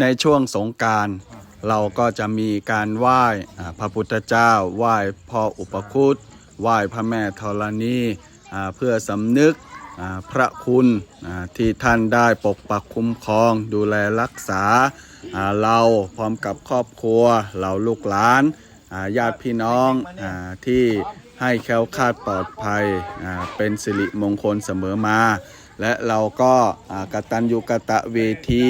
ในช่วงสงการเราก็จะมีการไหว้พระพุทธเจ้า ไหว้พ่ออุปคุตไหว้พระแม่ธรณีเพื่อสำนึกพระคุณที่ท่านได้ปกปักคุ้มครอง ดูแลรักษาเราพร้อมกับครอบครัวเราลูกหลานญาติพี่น้องอที่ให้แคล้วคลาดปลอดภัยเป็นสิริมงคลเสมอมา และเราก็กตัญญูกะตะเวที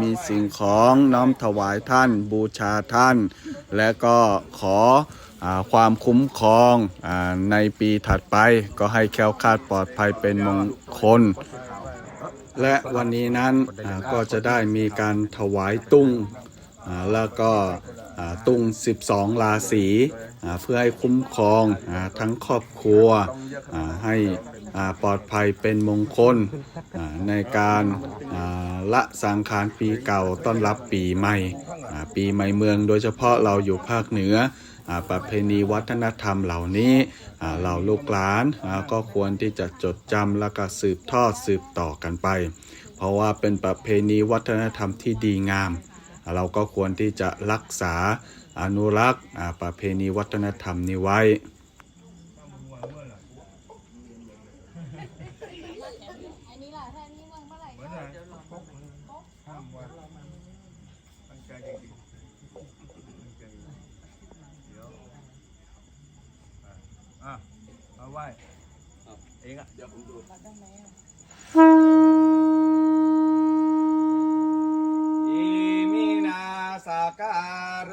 มีสิ่งของน้อมถวายท่านบูชาท่าน และก็ขออความคุ้มครองอในปีถัดไป ก็ให้แค้วคาดปลอดภัยเป็นมงคล และวันนี้นั้นก็จะได้มีการถวายตุ้งแล้วก็ตุ้ง 12 ราศีเพื่อให้คุ้มครองอทั้งครอบครัวให้ ปลอดภัยเป็นมงคลในการละสังขารปีเก่าต้อนรับปีใหม่ปีใหม่เมืองโดยเฉพาะเราอยู่ภาคเหนืออประเพณีวัฒนธรรมเหล่านี้เราลูกหลานก็ควรที่จะจดจำแล้วก็สืบทอดสืบต่อกันไป เพราะว่าเป็นประเพณีวัฒนธรรมที่ดีงาม เราก็ควรที่จะรักษาอนุรักษ์ประเพณีวัฒนธรรมนี้ไว้ อันนี้ล่ะถ้าอันนี้ว่างเมื่อไหร่ก็เดี๋ยวรอ ห้ามว่าตั้งใจจริงๆตั้งใจเดี๋ยวอะอะมาไหว้เอ งอะรับได้ไหมอะอิมินาสการเร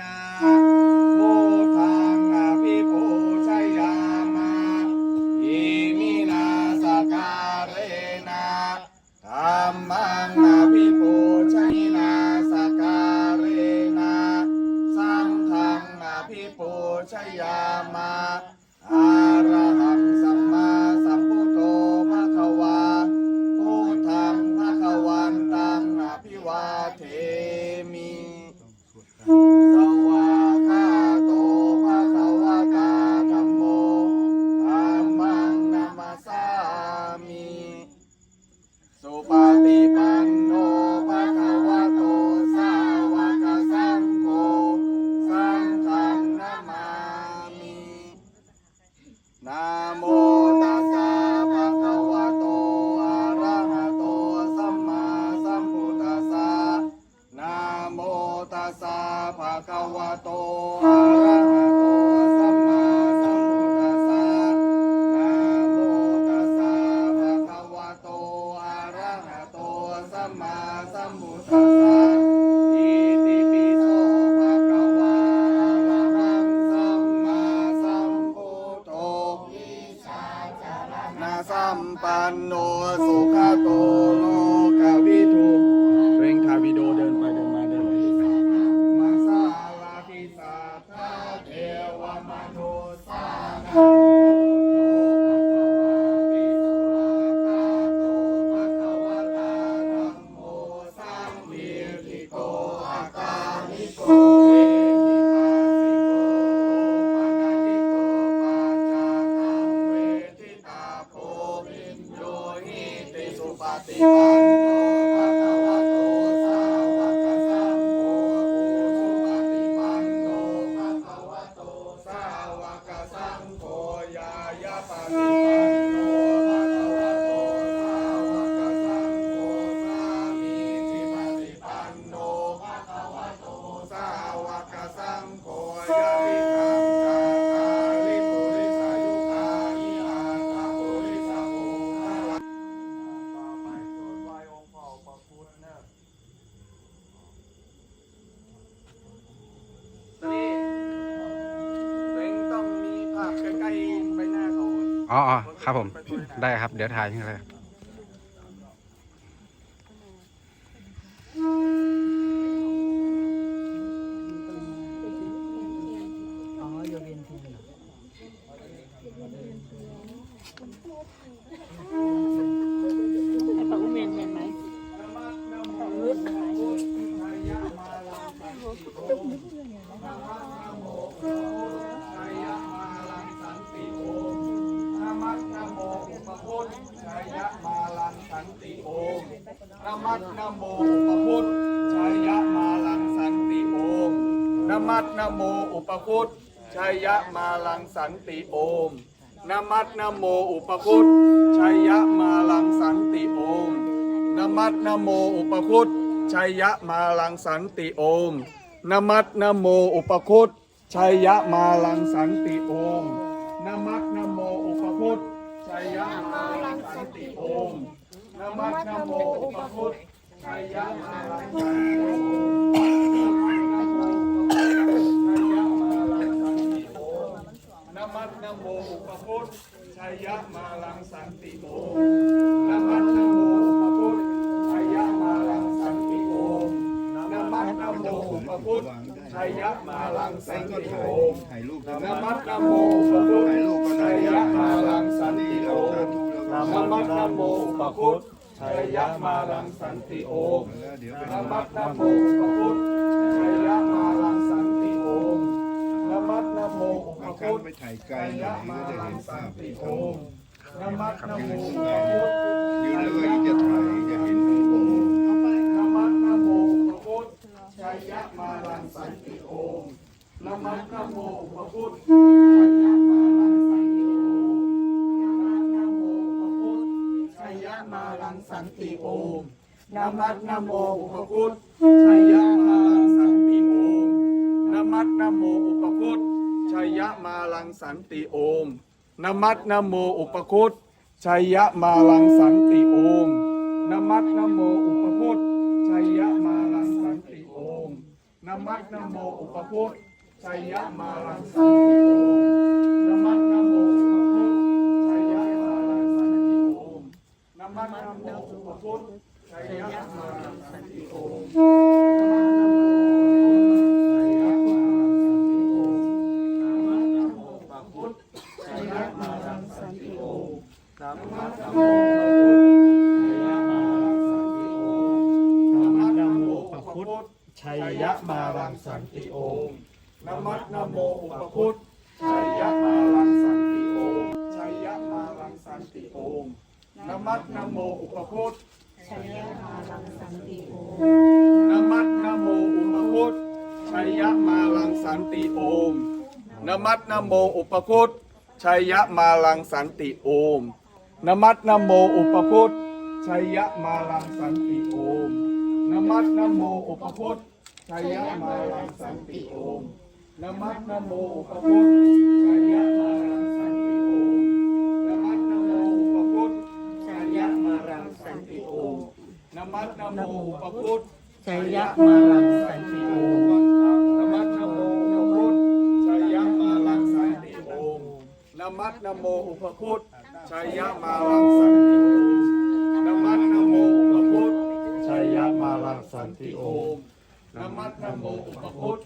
นะะภะคะวะโต ครับผม ได้ครับ เดี๋ยวถ่ายให้เลย มัดนะโมพระพุทธชัยยะมาลังสันติโอมนมัดนโมอุปคุตชัยยะมาลังสันติโอมนมัดนะโมอุปคุตชัยยะมาลังสันติโอมนมัดนะโมอุปคุตชัยยะมาลังสันติโอมนมัดนะโมอุปคุตชัยยะมาลังสันติโอมนมัดนะโม มะธรรมโมอุปคุตชัยะมาลังสันตชัยยะมาลังสันโมนมัโมอุปคุตชัยะมาลังสันติโม มาลังสันติโอมแล้วเดี๋ยวไปนมัตนะโมอุปพุทธชัยยะมาลังสันติโอมนมัตนะโมอุปเอาพุคัทนธไปถ่ายไกลชัยหน่ยะอยมาก็จะลัเห็งนสัภานพติที่โอเขามนมัตนะโมยืนอุข้างปในพุทธยืนแล้วก็จะถ่ายจะเห็นทั้งวงนมัตนะโมอุปพุทธชัยยะมาลังสันติโอมนมัตนะโมอุปพุทธชัยยะมาลังสันติโอมนมัตนะโมอุปพุทธชัยยะมาลัง สันติโอมนมัตนะโมอุปพุทธชัยยะมาลังสันติโอมนมัตนโมอุปพุทธชัยยะมาลังสันติโอมนมัตนโมอุปคุตชัยยะมาลังสันติโอมนมัตนะโมอุปคุตชัยยะมาลังสันติโอมนมัตนะโมอุปคุตชัยยะมาลังสันติโอมนมัตนะโม ชัยยะมาสันติโกชัยยะมาสันติโกธัมมะธัมโมชัยยะมาสันติโกธัมมะธัโมปะพุทชัยยะมารังสันติโอนมัสนโมอุปพุท มัตนะโมอุปคุตชัยะมาลังสันติโอมนมัตนะโมอุปคุตชัยยะมาลังสันติโอมนมัตนะโมอุปคุตชัยยะมาลังสันติโอมนมัตนะโมอุปคุตชัยยะมาลังสันติโอมนมัตนะโมอุปคุตชัยยะมาลังสันติโอมนมัตนะโมอุปคุตชัยยะมาลังสันติโอมนมัตนะโมอุปคุตชัยยะมาลังสันติโอมน มัตนะโมอุปคุตชัยยะมาลังสันติโอมนมัตนะโมอุปคุตชัยยะมาลังสันติโอมนมัตนะโมอุปคุตชัยยะมาลังสันติโอมนมัตนะโมอุปคุตชัยยะมาลังสันติโอมนมัตนะโมอุปคุต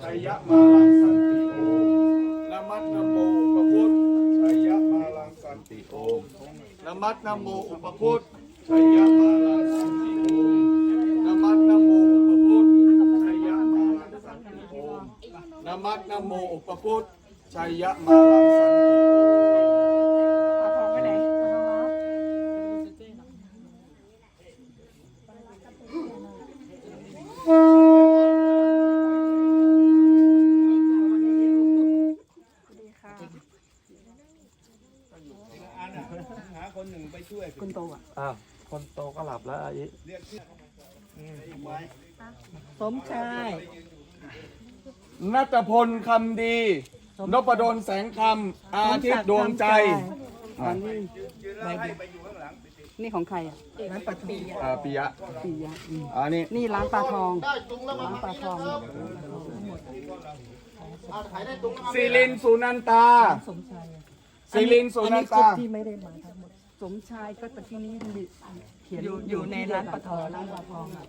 ชัยยะมาลังสันติโอมนมัตนะโมอุปคุตชัยยะมาลังสันติโอมนมัตนะโมอุปคุตชัยยะมาลังสันติโอมนมัตนะโมอุปคุตชัยยะมาลังสันติโอมนมัตนะ โมอุปคุตชัยยะมาลังสันติโอมเอาทองไปไหนเอาทองรับหาคนหนึ่งไปช่วยคุณโตอะอ้าว คนโตก็หลับแล้วอายิเรียกชื่อสมชาย นัตพลคำดี นพดลแสงคำอาทิตย์ดวงใจอันนี้ใบเดียวนี่ของใครอะร้านปลาทองอ่าปิยะปียะอืมอันนี้นี่ร้านปลาทองร้านปลาทองซิลินสุนันตาสมชายอะซิลินสุนันตาอัที่ไม่ได้มาทั้งหมดสมชายก็ตะกี้นี้มีเขียนอยู่อยู่ในร้านปลาทองร้านปลาทองอะ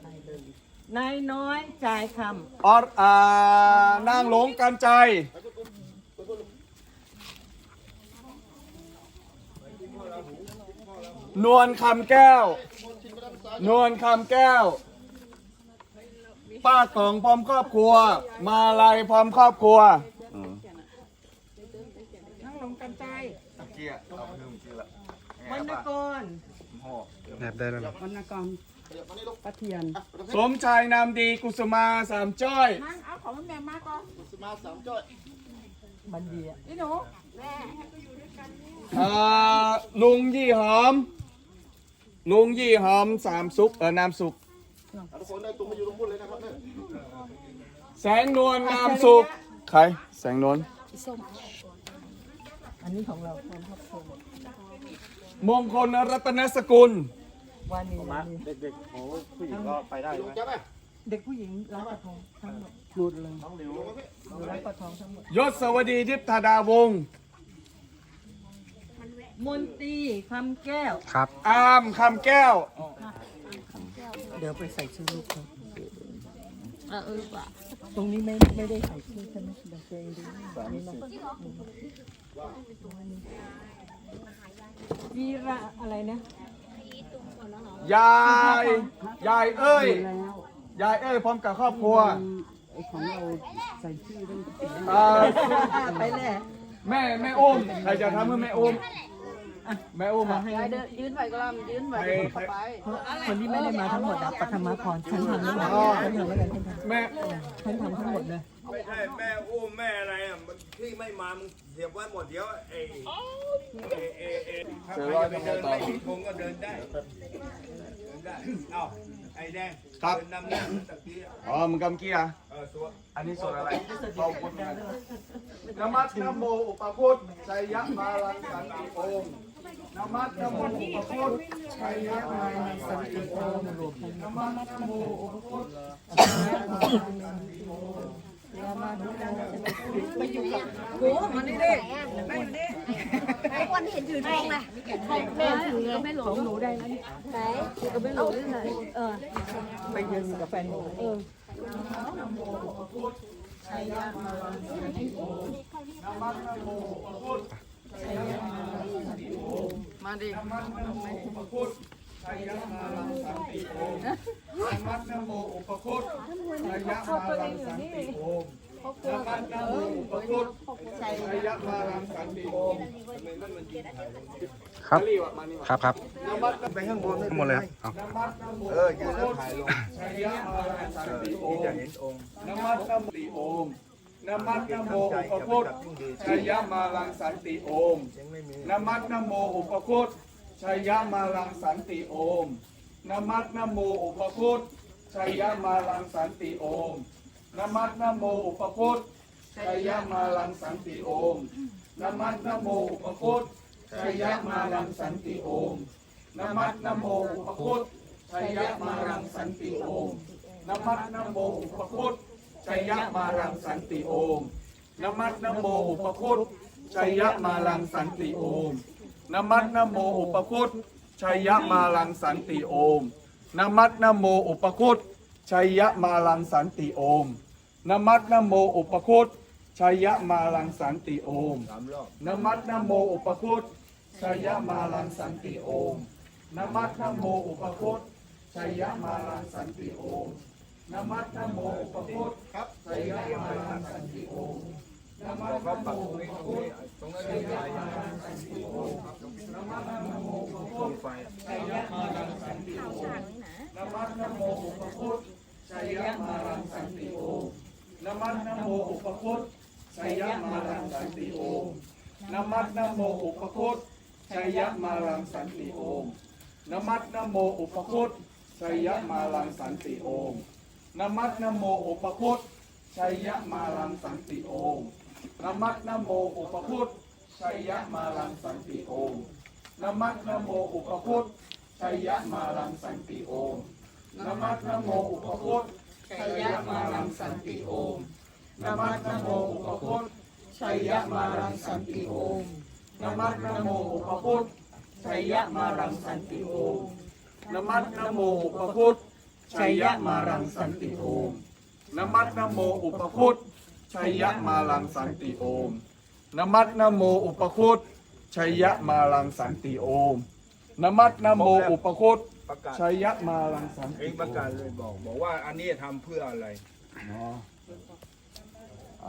นายน้อยจ่ายคออรอ่านางหลงกันใจ นวลคำแก้ว นวลคำแก้ว ป้าตองพร้อมครอบครัว มาลัยพร้อมครอบครัวำทั้งหลงกันใจวรรณกร แอบได้แล้วเหรอวรรณกรปะเทียนสมชายนามดีกุสุมาสามจ้อยนั่งเอาของแม่มากก็บันเดียนี่หนูแม่อ่าลุงยี่หอม ลุงยี่หอมสามสุกเออนามสุกแสงนวลนามสุก ใคร แสงนวลอันนี้ของเราความครอบครัว มงคลรัตนสกุลวานีเด็กเด็กๆโอ้ผู้หญิงก็ไปได้ไหมเด็กผู้หญิงร้านปลาทองทั้งหมดหลุดเลยอยู่ร้านปลาทองทั้งหมดยศสวัสดีทิพธาดาวงศ์มนตรีคำแก้ว ครับอามคำแก้ว เดี๋ยวไปใส่ชื่อลูกเขาเออเออว่ะตรงนี้ไม่ไม่ได้ใส่ชื่อใช่ไหมเดี๋ยวตัวเองดูนี่นะ วีระอะไรนะยาย ยายเอ้ยแล้วยายเอ้ยพร้อมกับครอบครัวไอ้ของเราใส่ชื่อได้อ่าไปแล้วแม่แม่อุ้มใครจะทำให้แม่อุ้มแม่อุ้มอะยายเดินยืนไหวก็ลำยืนไหวก็เข้าไปคนที่ไม่ได้มาทั้งหมดอะปฐมพรฉันทำแล้วนะฉันทำแล้วกันฉันทำแม่ฉันทำทั้งหมดเลยไม่ใช่แม่อุ้มแม่อะไรอะมันที่ไม่มามึง เสียบไว้หมดเดี๋ยวเอเอเอเอถ้าใครจะไปเดินไม่มีธงก็เดินได้เดินได้เอ้าไอ้แดงเดินนำหน้าตะกี้อะอ๋อมึงกำเกียร์เออตัวอันนี้ส่วนอะไรเบาพุทธนมัสนโมอุปพุทธชัยยะมาลังสันติโอมนมัสนโมอุปพุทธชัยยะมาลังสันติโอมนมัสนโมอุปพุทธ ไอ้วันเห็นถือทองนะแม่ถือไม่หลงหนูได้แล้วไหนถือก็ไม่หลงได้ไงเออไปยืนกับแฟนหนูเออมาดินมัสนโมอุปพุทธ ชัยยะมาลังสันติโอมนมัสนโมอุปพุทธชัยยะมาลังสันติโอมนมัสนโมอุปพุทธชัยยะมาลังสันติโอมครับรีบอะมานี่ครับครับนมัสไปข้างบนทั้งหมดเลยครับเอานมัสนโมเออยืนแล้วถ่ายลงชัยยะมาลังสันติโอจะมเห็นองค์นมัสนโมติโอมนมัสนโมอุปพุทธชัยยะมาลังสันติโอมยังไม่มีนมัสนโมอุปพุทธ ชัยยะมาลังสันติโอมนมัสนโมอุปพุทธชัยยะมาลังสันติโอมนมัสนโมอุปพุทธชัยยะมาลังสันติโอมนมัสนโมอุปพุทธชัยยะมาลังสันติโอมนมัสนโมอุปพุทธชัยยะมาลังสันติโอมนมัสนโมอุปพุทธชัยยะมาลังสันติโอมนมัสนโมอุปพุทธชัยยะมาลังสันติโอม นมัสนโมอุปคุตชัยยะมาลังสันติโอมนมัสนโมอุปคุตชัยยะมาลังสันติโอมนมัสนโมอุปคุตชัยยะมาลังสันติโอมสามรอบนมัสนโมอุปคุตชัยยะมาลังสันติโอมนมัสนโมอุปคุตชัยยะมาลังสันติโอมนมัสนโมอุปคุตชัยยะมาลังสันติโอม มัสนโมอุปคุตไฟมีไฟนมัสนโมอุปคุตชัยยะมาลังสันติโอมนมัสนโมอุปคุตชัยยะมาลังสันติโอมนมัสนโมอุปคุตชัยยะมาลังสันติโอมนมัสนโมอุปคุตชัยยะมาลังสันติโอม นมัสนโมอุปคุตชัยยะมาลังสันติโอมนมัสนโมอุปคุตชัยยะมาลังสันติโอมนมัสนโมอุปคุตชัยยะมาลังสันติโอมนมัสนโมอุปคุตชัยยะมาลังสันติโอมนมัสนโมอุปคุตชัยยะมาลังสันติโอมนมัสนโมอุปคุตชัยยะมาลังสันติโอมนมัสนโมอุปคุต ชัยยะมาลังสันติโอมนมัสนโมอุปคุตชัยยะมาลังสันติโอมนมัสนโมอุปคุตชัยยะมาลังสันติโอมนมัสนโมอุปคุตประกาศชัยยะมาลังสันเอติงประกาศเลยบอก บอกว่าอันนี้ทำเพื่ออะไรอ๋อ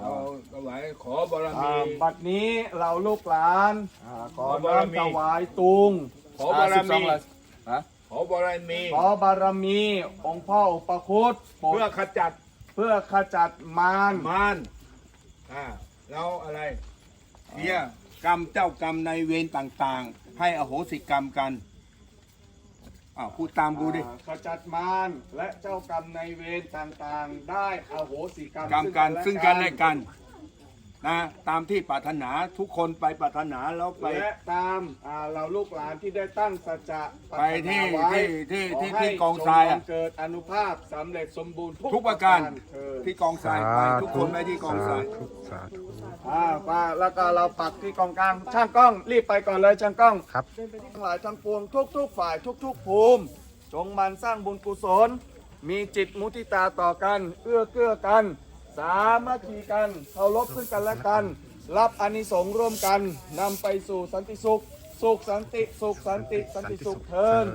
เราถวายขอบารอ่ามีบัดนี้เราลูกหลานอ่าขอขอบารมีน้อมถวายตุงขอบารมีอ่สิบสองฮะขอบารมี ขอบารมีองค์พ่ออุปคุตโปรเพื่อดขจัดเพื่อขจัดมารมาร อ่าแล้วอะไรเนี่ยกรรมเจ้ากรรมในายเวรต่างๆ ให้อโหสิกรรมกันอ้าวพูดตามกูดิ อ่าขจัดมารและเจ้ากรรมในายเวรต่างๆ ได้อโหสิกรรมกรรมกันซึ่งกันและกัน นะตามที่ปรารถนาทุกคนไปปรารถนาแล้วไป และตามอ่าเราลูกหลานที่ได้ตั้งสัจจะไปที่ปรารถนาไว้ที่ที่ที่ขให้ที่กองทรายอะจงบังเกิดอนุภาพสำเร็จสมบูรณ์ทุกประการเถิดที่กองทรายไปทุกคนไปที่กองทรายธุสาธุ อ่าป้าแล้วก็เราปักที่กองกลางช่างกล้องรีบไปก่อนเลยช่างกล้องครับ ทั้งหลายทั้งปวงทุกๆฝ่ายทุกๆภูมิ จงมันสร้างบุญกุศล มีจิตมุทิตาต่อกัน เอื้อเกื้อกัน สามัคคีกันเคารพซึ่งกันและกัน รับอานิสงส์ร่วมกันนำไปสู่สันติสุข สุขสันติสุขสันติสันติสุขเทิน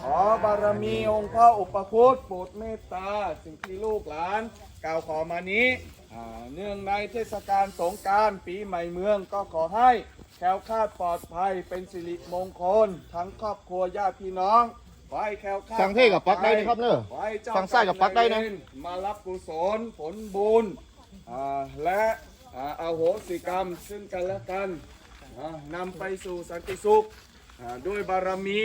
ขอบารมีองค์พระอุปคุตโปรดเมตตา สิ่งที่ลูกหลานกล่าวขอมานี้อ่าเนื่องในเทศกาลสงกรารปีใหม่เมืองก็ขอให้แคล้วคลาดปลอดภัยเป็นสิริมงคล ทั้งครอบครัวญาติพี่น้อง ขอให้แคล้วคลาดฟังเทศกับปักได้นะครับเนอะขอให้เจ้าฟังไส้กับปักได้นะ มารับกุศลผลบุญอ่าและอ่าอโหสิกรรมซึ่งกันและกันอ่านำไปสู่สันติสุขอ่าด้วยบารมี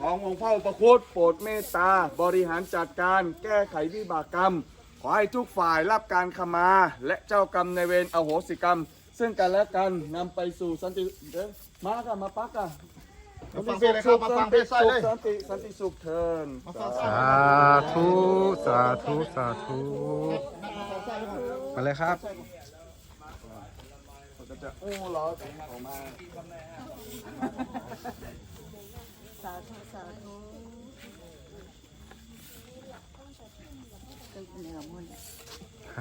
ขององค์พระอุปคุตโปรดเมตตา บริหารจัดการแก้ไขวิบากกรรม ขอให้ทุกฝ่ายรับการขมา และเจ้ากรรมในายเวรอโหสิกรรม ซึ่งกันและกันนำไปสู่สันติเด้อมากันมาปักกัน มาฟังเพลงเลยครับมาฟังเพลงไส้เลยสันติสันติสุขเทินสาธุสาธุสาธุมาเลยครับก็จะโอ้ล้อออกมาสาธุสาธุก็เหนือมุ่นอ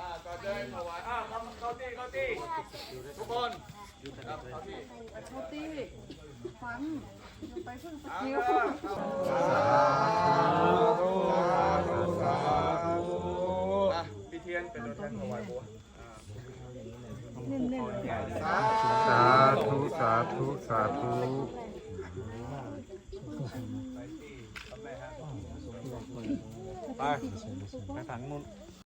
่าก็จะถวายอ่าเข้า เข้าที่เข้าที่ทุกคนครับเข้าที่เขาตีฟังอย่าไปเพิ่งสอ่ากิลสาธุสาธุอะพี่เทียนเป็นตัวแทนถวายบัวสาธุสาธุสาธุไปไปฝั่งนู้น